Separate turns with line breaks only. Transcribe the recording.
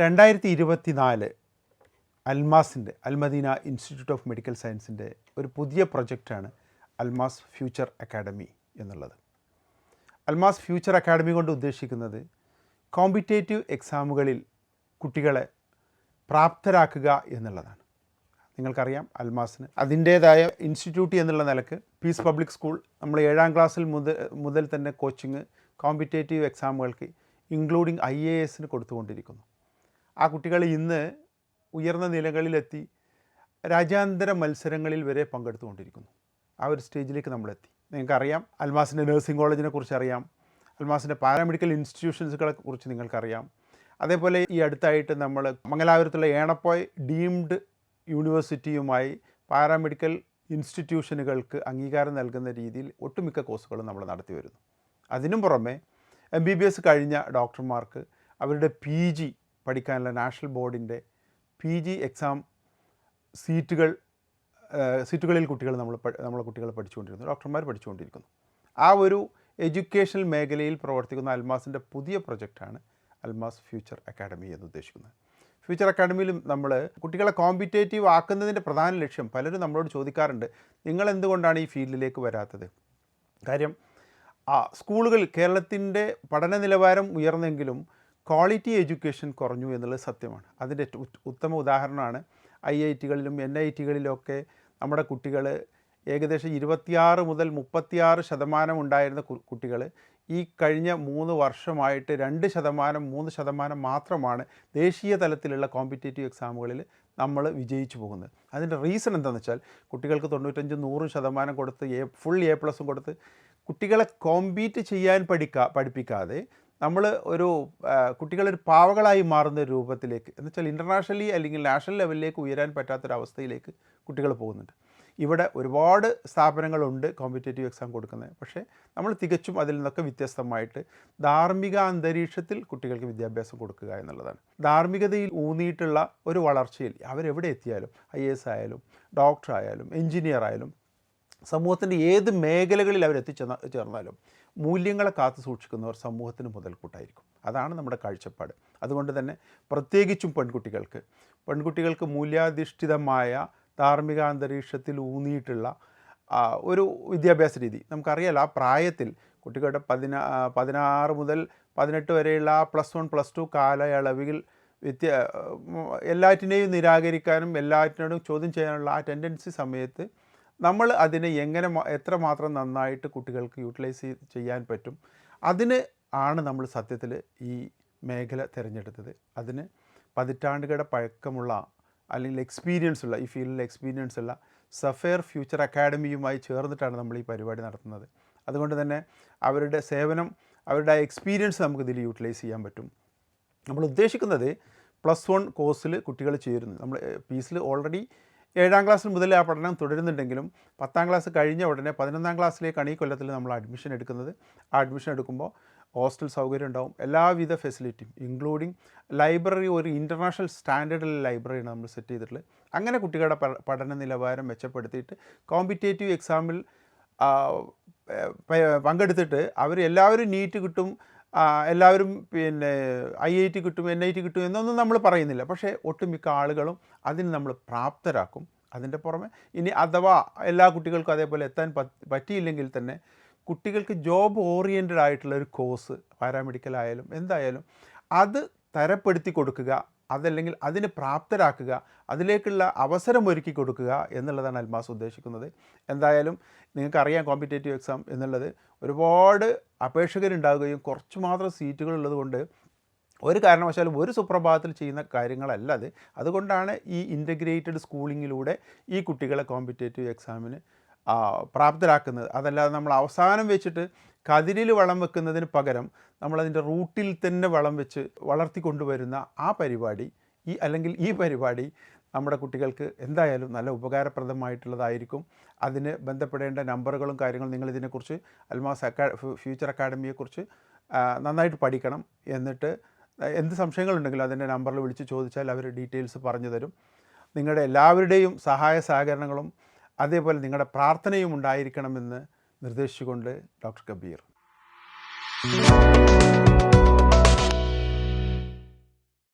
രണ്ടായിരത്തി ഇരുപത്തി നാല് അൽമാസിന്റെ അൽമദീന ഇൻസ്റ്റിറ്റ്യൂട്ട് ഓഫ് മെഡിക്കൽ സയൻസിന്റെ ഒരു പുതിയ പ്രൊജക്റ്റാണ് അൽമാസ് ഫ്യൂച്ചർ അക്കാഡമി എന്നുള്ളത്. അൽമാസ് ഫ്യൂച്ചർ അക്കാഡമി കൊണ്ട് ഉദ്ദേശിക്കുന്നത് കോമ്പറ്റേറ്റീവ് എക്സാമുകളിൽ കുട്ടികളെ പ്രാപ്തരാക്കുക എന്നുള്ളതാണ്. നിങ്ങൾക്കറിയാം അൽമാസിന് അതിന്റേതായ ഇൻസ്റ്റിറ്റ്യൂട്ട് എന്നുള്ള നിലയ്ക്ക് പീസ് പബ്ലിക് സ്കൂൾ നമ്മൾ ഏഴാം ക്ലാസ്സിൽ മുതൽ മുതൽ തന്നെ കോച്ചിങ് കോമ്പറ്റേറ്റീവ് എക്സാമുകൾക്ക് ഇൻക്ലൂഡിങ് ഐ എ എസിന് കൊടുത്തുകൊണ്ടിരിക്കുന്നു. ആ കുട്ടികൾ ഇന്ന് ഉയർന്ന നിലകളിലെത്തി രാജ്യാന്തര മത്സരങ്ങളിൽ വരെ പങ്കെടുത്തുകൊണ്ടിരിക്കുന്നു. ആ ഒരു സ്റ്റേജിലേക്ക് നമ്മളെത്തി. നിങ്ങൾക്കറിയാം അൽമാസിന്റെ നഴ്സിംഗ് കോളേജിനെ കുറിച്ച് അറിയാം അൽമാസിന്റെ പാരാമെഡിക്കൽ ഇൻസ്റ്റിറ്റ്യൂഷൻസുകളെ കുറിച്ച് നിങ്ങൾക്കറിയാം. അതേപോലെ ഈ അടുത്തായിട്ട് നമ്മൾ മംഗലാപുരത്തുള്ള ഏണപ്പോയ് ഡീംഡ് യൂണിവേഴ്സിറ്റിയുമായി പാരാമെഡിക്കൽ ഇൻസ്റ്റിറ്റ്യൂഷനുകൾക്ക് അംഗീകാരം നൽകുന്ന രീതിയിൽ ഒട്ടുമിക്ക കോഴ്സുകളും നമ്മൾ നടത്തി വരുന്നു അതിനും പുറമെ എം ബി ബി എസ് കഴിഞ്ഞ ഡോക്ടർമാർക്ക് അവരുടെ പി ജി പഠിക്കാനുള്ള നാഷണൽ ബോർഡിന്റെ പി ജി എക്സാം സീറ്റുകൾ സീറ്റുകളിൽ കുട്ടികൾ നമ്മൾ നമ്മളെ കുട്ടികൾ പഠിച്ചുകൊണ്ടിരുന്നു ഡോക്ടർമാർ പഠിച്ചുകൊണ്ടിരിക്കുന്നു. ആ ഒരു എഡ്യൂക്കേഷണൽ മേഖലയിൽ പ്രവർത്തിക്കുന്ന അൽമാസിന്റെ പുതിയ പ്രൊജക്റ്റാണ് അൽമാസ് ഫ്യൂച്ചർ അക്കാഡമി എന്ന് ഉദ്ദേശിക്കുന്നത്. ഫ്യൂച്ചർ അക്കാഡമിയിലും നമ്മൾ കുട്ടികളെ കോമ്പറ്റേറ്റീവ് ആക്കുന്നതിന്റെ പ്രധാന ലക്ഷ്യം പലരും നമ്മളോട് ചോദിക്കാറുണ്ട് നിങ്ങൾ എന്തുകൊണ്ടാണ് ഈ ഫീൽഡിലേക്ക് വരാത്തത്? കാര്യം ആ സ്കൂളുകൾ കേരളത്തിന്റെ പഠന നിലവാരം ഉയർന്നെങ്കിലും ക്വാളിറ്റി എഡ്യൂക്കേഷൻ കുറഞ്ഞു എന്നുള്ളത് സത്യമാണ്. അതിന്റെ ഉത്തമ ഉദാഹരണമാണ് ഐ ഐ ടികളിലും എൻ ഐ ടികളിലൊക്കെ നമ്മുടെ കുട്ടികൾ ഏകദേശം ഇരുപത്തിയാറ് മുതൽ മുപ്പത്തിയാറ് ശതമാനം ഉണ്ടായിരുന്ന കുട്ടികൾ ഈ കഴിഞ്ഞ മൂന്ന് വർഷമായിട്ട് രണ്ട് ശതമാനം മൂന്ന് ശതമാനം മാത്രമാണ് ദേശീയ തലത്തിലുള്ള കോമ്പറ്റേറ്റീവ് എക്സാമുകളിൽ നമ്മൾ വിജയിച്ചു പോകുന്നത്. അതിന്റെ റീസൺ എന്താണെന്ന് വെച്ചാൽ കുട്ടികൾക്ക് തൊണ്ണൂറ്റഞ്ച് നൂറ് ശതമാനം കൊടുത്ത് എ ഫുൾ എ പ്ലസും കൊടുത്ത് കുട്ടികളെ കോമ്പീറ്റ് ചെയ്യാൻ പഠിക്കാ പഠിപ്പിക്കാതെ നമ്മൾ ഒരു കുട്ടികളൊരു പാവകളായി മാറുന്ന ഒരു രൂപത്തിലേക്ക് എന്ന് വെച്ചാൽ ഇന്റർനാഷണലി അല്ലെങ്കിൽ നാഷണൽ ലെവലിലേക്ക് ഉയരാൻ പറ്റാത്തൊരവസ്ഥയിലേക്ക് കുട്ടികൾ പോകുന്നുണ്ട്. ഇവിടെ ഒരുപാട് സ്ഥാപനങ്ങളുണ്ട് കോമ്പറ്റേറ്റീവ് എക്സാം കൊടുക്കുന്നത് പക്ഷേ നമ്മൾ തികച്ചും അതിൽ നിന്നൊക്കെ വ്യത്യസ്തമായിട്ട് ധാർമ്മിക അന്തരീക്ഷത്തിൽ കുട്ടികൾക്ക് വിദ്യാഭ്യാസം കൊടുക്കുക എന്നുള്ളതാണ്. ധാർമ്മികതയിൽ ഊന്നിയിട്ടുള്ള ഒരു വളർച്ചയിൽ അവരെവിടെ എത്തിയാലും ഐ എസ് ആയാലും ഡോക്ടർ ആയാലും എഞ്ചിനീയർ ആയാലും സമൂഹത്തിന്റെ ഏത് മേഖലകളിൽ അവർ എത്തിച്ചേർന്ന ചേർന്നാലും മൂല്യങ്ങളെ കാത്തു സൂക്ഷിക്കുന്നവർ സമൂഹത്തിന് മുതൽക്കൂട്ടായിരിക്കും. അതാണ് നമ്മുടെ കാഴ്ചപ്പാട്. അതുകൊണ്ട് തന്നെ പ്രത്യേകിച്ചും പെൺകുട്ടികൾക്ക് പെൺകുട്ടികൾക്ക് മൂല്യാധിഷ്ഠിതമായ ധാർമ്മിക അന്തരീക്ഷത്തിൽ ഊന്നിയിട്ടുള്ള ഒരു വിദ്യാഭ്യാസ രീതി. നമുക്കറിയാലോ ആ പ്രായത്തിൽ കുട്ടികളുടെ പതിനാ പതിനാറ് മുതൽ പതിനെട്ട് വരെയുള്ള ആ പ്ലസ് വൺ പ്ലസ് ടു കാലയളവിൽ വ്യത്യ എല്ലാറ്റിനെയും നിരാകരിക്കാനും എല്ലാറ്റിനോടും ചോദ്യം ചെയ്യാനുള്ള ആ ടെൻഡൻസി സമയത്ത് നമ്മൾ അതിനെ എങ്ങനെ എത്രമാത്രം നന്നായിട്ട് കുട്ടികൾക്ക് യൂട്ടിലൈസ് ചെയ്യാൻ പറ്റും അതിന് ആണ് നമ്മൾ സത്യത്തിൽ ഈ മേഖല തിരഞ്ഞെടുത്തത്. അതിന് പതിറ്റാണ്ടുകളുടെ പഴക്കമുള്ള അല്ലെങ്കിൽ എക്സ്പീരിയൻസ് ഉള്ള ഈ ഫീൽഡിൽ എക്സ്പീരിയൻസ് ഉള്ള സഫയർ ഫ്യൂച്ചർ അക്കാഡമിയുമായി ചേർന്നിട്ടാണ് നമ്മൾ ഈ പരിപാടി നടത്തുന്നത്. അതുകൊണ്ട് തന്നെ അവരുടെ സേവനം അവരുടെ എക്സ്പീരിയൻസ് നമുക്ക് ഇതിൽ യൂട്ടിലൈസ് ചെയ്യാൻ പറ്റും. നമ്മൾ ഉദ്ദേശിക്കുന്നത് പ്ലസ് വൺ കോഴ്സിൽ കുട്ടികൾ ചേരുന്നു. നമ്മൾ പീസിൽ ഓൾറെഡി ഏഴാം ക്ലാസ് മുതൽ ആ പഠനം തുടരുന്നുണ്ടെങ്കിലും പത്താം ക്ലാസ് കഴിഞ്ഞ ഉടനെ പതിനൊന്നാം ക്ലാസ്സിലേക്കാണ് ഈ കൊല്ലത്തിൽ നമ്മൾ അഡ്മിഷൻ എടുക്കുന്നത്. ആ അഡ്മിഷൻ എടുക്കുമ്പോൾ ഹോസ്റ്റൽ സൗകര്യം ഉണ്ടാവും. എല്ലാവിധ ഫെസിലിറ്റിയും ഇൻക്ലൂഡിങ് ലൈബ്രറി ഒരു ഇന്റർനാഷണൽ സ്റ്റാൻഡേർഡിൽ ലൈബ്രറിയാണ് നമ്മൾ സെറ്റ് ചെയ്തിട്ടുള്ളത്. അങ്ങനെ കുട്ടികളുടെ പഠന നിലവാരം മെച്ചപ്പെടുത്തിയിട്ട് കോമ്പറ്റേറ്റീവ് എക്സാമിൽ പങ്കെടുത്തിട്ട് അവർ എല്ലാവരും നീറ്റ് കിട്ടും എല്ലാവരും പിന്നെ ഐ ഐ ടി കിട്ടും എൻ ഐ ടി കിട്ടും എന്നൊന്നും നമ്മൾ പറയുന്നില്ല. പക്ഷേ ഒട്ടുമിക്ക ആളുകളും അതിന് നമ്മൾ പ്രാപ്തരാക്കും അതിന്റെ പുറമെ. ഇനി അഥവാ എല്ലാ കുട്ടികൾക്കും അതേപോലെ എത്താൻ പറ്റ് പറ്റിയില്ലെങ്കിൽ തന്നെ കുട്ടികൾക്ക് ജോബ് ഓറിയന്റഡ് ആയിട്ടുള്ള ഒരു കോഴ്സ് പാരാമെഡിക്കൽ ആയാലും എന്തായാലും അത് തരപ്പെടുത്തി കൊടുക്കുക. അതല്ലെങ്കിൽ അതിന് പ്രാപ്തരാക്കുക അതിലേക്കുള്ള അവസരം ഒരുക്കി കൊടുക്കുക എന്നുള്ളതാണ് അൽമാസ് ഉദ്ദേശിക്കുന്നത്. എന്തായാലും നിങ്ങൾക്കറിയാം കോമ്പറ്റേറ്റീവ് എക്സാം എന്നുള്ളത് ഒരുപാട് അപേക്ഷകരുണ്ടാവുകയും കുറച്ച് മാത്രം സീറ്റുകൾ ഉള്ളതുകൊണ്ട് ഒരു കാരണവശാലും ഒരു സുപ്രഭാതത്തിൽ ചെയ്യുന്ന കാര്യങ്ങളല്ല അത്. അതുകൊണ്ടാണ് ഈ ഇന്റഗ്രേറ്റഡ് സ്കൂളിങ്ങിലൂടെ ഈ കുട്ടികളെ കോമ്പറ്റേറ്റീവ് എക്സാമിന് പ്രാപ്തരാക്കുന്നത്. അതല്ലാതെ നമ്മൾ അവസാനം വെച്ചിട്ട് കതിരിൽ വളം വെക്കുന്നതിന് പകരം നമ്മളതിന്റെ റൂട്ടിൽ തന്നെ വളം വെച്ച് വളർത്തിക്കൊണ്ടുവരുന്ന ആ പരിപാടി ഈ അല്ലെങ്കിൽ ഈ പരിപാടി നമ്മുടെ കുട്ടികൾക്ക് എന്തായാലും നല്ല ഉപകാരപ്രദമായിട്ടുള്ളതായിരിക്കും. അതിന് ബന്ധപ്പെടേണ്ട നമ്പറുകളും കാര്യങ്ങളും നിങ്ങൾ ഇതിനെക്കുറിച്ച് അൽമാസ് അക്കാ ഫ്യൂച്ചർ അക്കാഡമിയെക്കുറിച്ച് നന്നായിട്ട് പഠിക്കണം എന്നിട്ട് എന്ത് സംശയങ്ങളുണ്ടെങ്കിലും അതിന്റെ നമ്പറിൽ വിളിച്ച് ചോദിച്ചാൽ അവർ ഡീറ്റെയിൽസ് പറഞ്ഞു തരും. നിങ്ങളുടെ എല്ലാവരുടെയും സഹായ സഹകരണങ്ങളും അതേപോലെ നിങ്ങളുടെ പ്രാർത്ഥനയും ഉണ്ടായിരിക്കണമെന്ന് നിർദ്ദേശിച്ചുകൊണ്ട് ഡോക്ടർ കബീർ